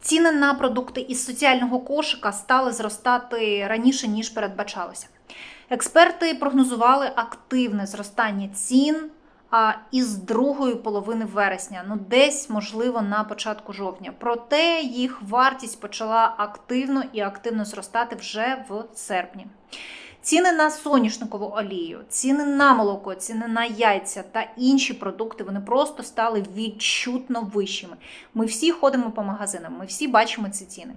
Ціни на продукти із соціального кошика стали зростати раніше ніж передбачалося. Експерти прогнозували активне зростання цін а, із другої половини вересня, ну десь можливо на початку жовтня. Проте їх вартість почала активно і активно зростати вже в серпні. Ціни на соняшникову олію, ціни на молоко, ціни на яйця та інші продукти вони просто стали відчутно вищими. Ми всі ходимо по магазинам, ми всі бачимо ці ціни.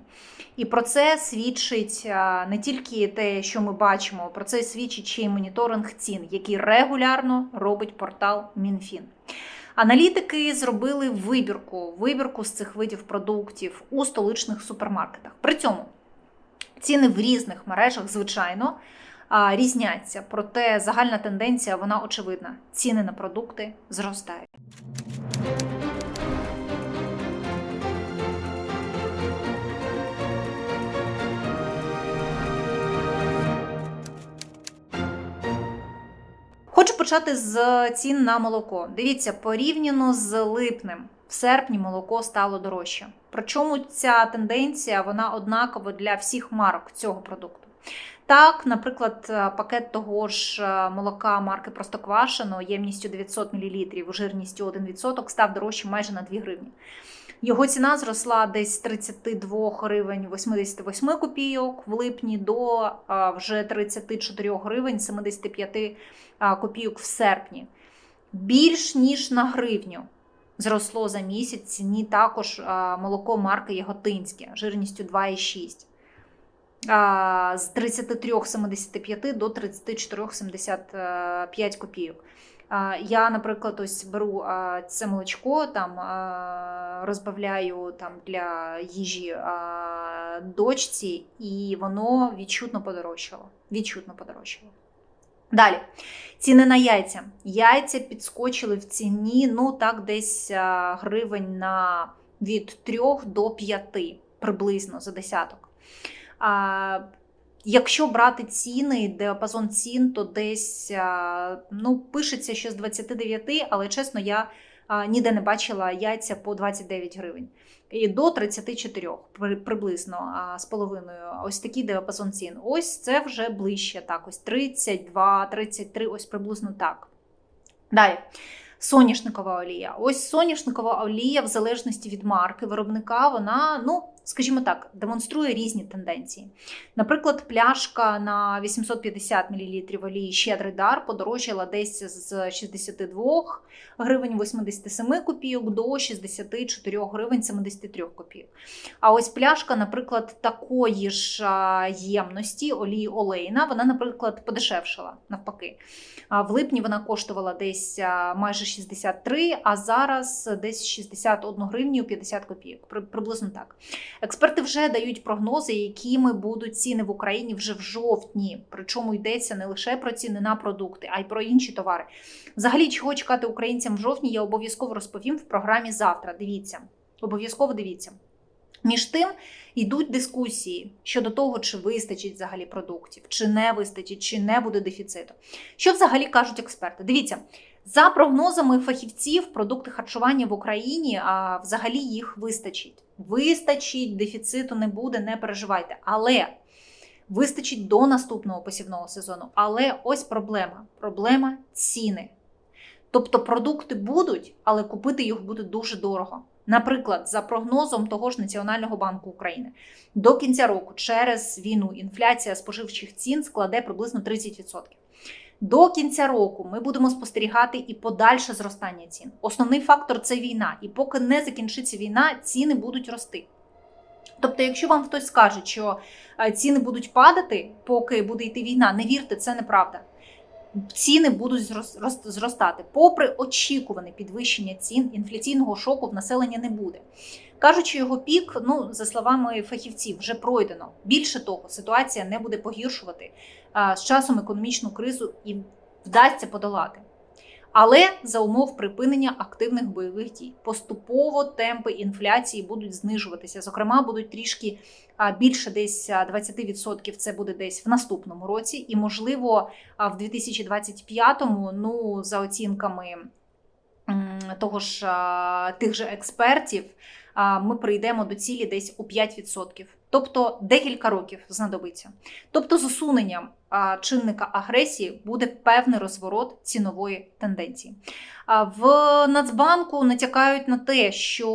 І про це свідчить не тільки те, що ми бачимо, про це свідчить ще й моніторинг цін, який регулярно робить портал МінФін. Аналітики зробили вибірку, вибірку з цих видів продуктів у столичних супермаркетах. При цьому ціни в різних мережах, звичайно, різняться. Проте загальна тенденція вона очевидна: ціни на продукти зростають. Хочу почати з цін на молоко. Дивіться, порівняно з липнем, в серпні молоко стало дорожче. Причому ця тенденція вона однакова для всіх марок цього продукту. Так, наприклад, пакет того ж е, молока марки Простоквашино ємністю 900 мл, жирністю 1% став дорожчим майже на 2 гривні. Його ціна зросла десь з 32 гривень 88 копійок в липні до вже 34 гривень 75 копійок в серпні. Більш ніж на гривню зросло за місяць ціні також молоко марки Яготинське жирністю 2,6 а, з 33,75 до 34,75 копійок. Я, наприклад, ось беру це молочко, там розбавляю там для їжі дочці, і воно відчутно подорожчало. Відчутно подорожчало. Далі, ціни на яйця. Яйця підскочили в ціні, ну так, десь гривень на від 3 до 5 приблизно за десяток. Якщо брати ціни, діапазон цін, то десь ну, пишеться, що з 29, але чесно, я ніде не бачила яйця по 29 гривень. І до 34 при- приблизно з половиною. Ось такий діапазон цін. Ось це вже ближче. Так, ось 32, 33, ось приблизно так. Далі. Соняшникова олія. Ось соняшникова олія, в залежності від марки виробника, вона, ну, скажімо так, демонструє різні тенденції. Наприклад, пляшка на 850 мл олії щедрий дар подорожчала десь з 62 гривень 87 копійок до 64 гривень 73 копійок. А ось пляшка, наприклад, такої ж ємності олії олейна, вона, наприклад, подешевшала навпаки. В липні вона коштувала десь майже 63, а зараз десь 61 гривню 50 копійок. При- Приблизно так. Експерти вже дають прогнози, якими будуть ціни в Україні вже в жовтні. Причому йдеться не лише про ціни на продукти, а й про інші товари. Взагалі, чого чекати українцям в жовтні, я обов'язково розповім в програмі завтра. Дивіться, обов'язково дивіться. Між тим йдуть дискусії щодо того, чи вистачить взагалі продуктів, чи не вистачить, чи не буде дефіциту. Що взагалі кажуть експерти? Дивіться, за прогнозами фахівців, продукти харчування в Україні а, взагалі їх вистачить. Вистачить, дефіциту не буде, не переживайте. Але вистачить до наступного посівного сезону. Але ось проблема: проблема ціни. Тобто продукти будуть, але купити їх буде дуже дорого. Наприклад, за прогнозом того ж Національного банку України, до кінця року через війну інфляція споживчих цін складе приблизно 30%. До кінця року ми будемо спостерігати і подальше зростання цін. Основний фактор це війна, і поки не закінчиться війна, ціни будуть рости. Тобто, якщо вам хтось скаже, що е, ціни будуть падати, поки буде йти війна, не вірте, це неправда. Ціни будуть зрос- зростати. Попри очікуване підвищення цін, інфляційного шоку в населення не буде. Кажучи, його пік, ну за словами фахівців, вже пройдено. Більше того, ситуація не буде погіршувати з часом економічну кризу і вдасться подолати. Але за умов припинення активних бойових дій поступово темпи інфляції будуть знижуватися. Зокрема, будуть трішки більше, десь а, 20% Це буде десь в наступному році, і можливо, в 2025-му, ну за оцінками того ж тих же експертів. ми прийдемо до цілі десь у 5%. Тобто декілька років знадобиться. Тобто, з усуненням чинника агресії буде певний розворот цінової тенденції. В Нацбанку натякають на те, що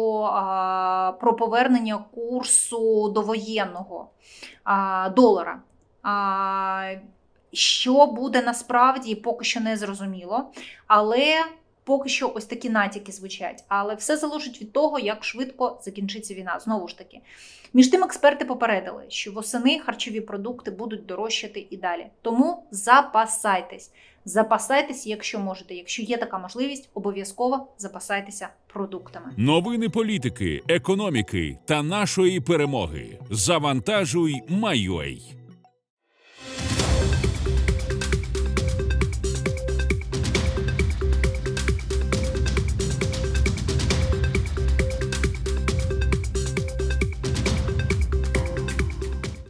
про повернення курсу довоєнного а, долара. Що буде насправді, поки що не зрозуміло. Але поки що ось такі натяки звучать. Але все залежить від того, як швидко закінчиться війна. Знову ж таки. Між тим, експерти попередили, що восени харчові продукти будуть дорожчати і далі. Тому запасайтесь. Запасайтесь, якщо можете. Якщо є така можливість, обов'язково запасайтеся продуктами. Новини політики, економіки та нашої перемоги. Завантажуй, майой.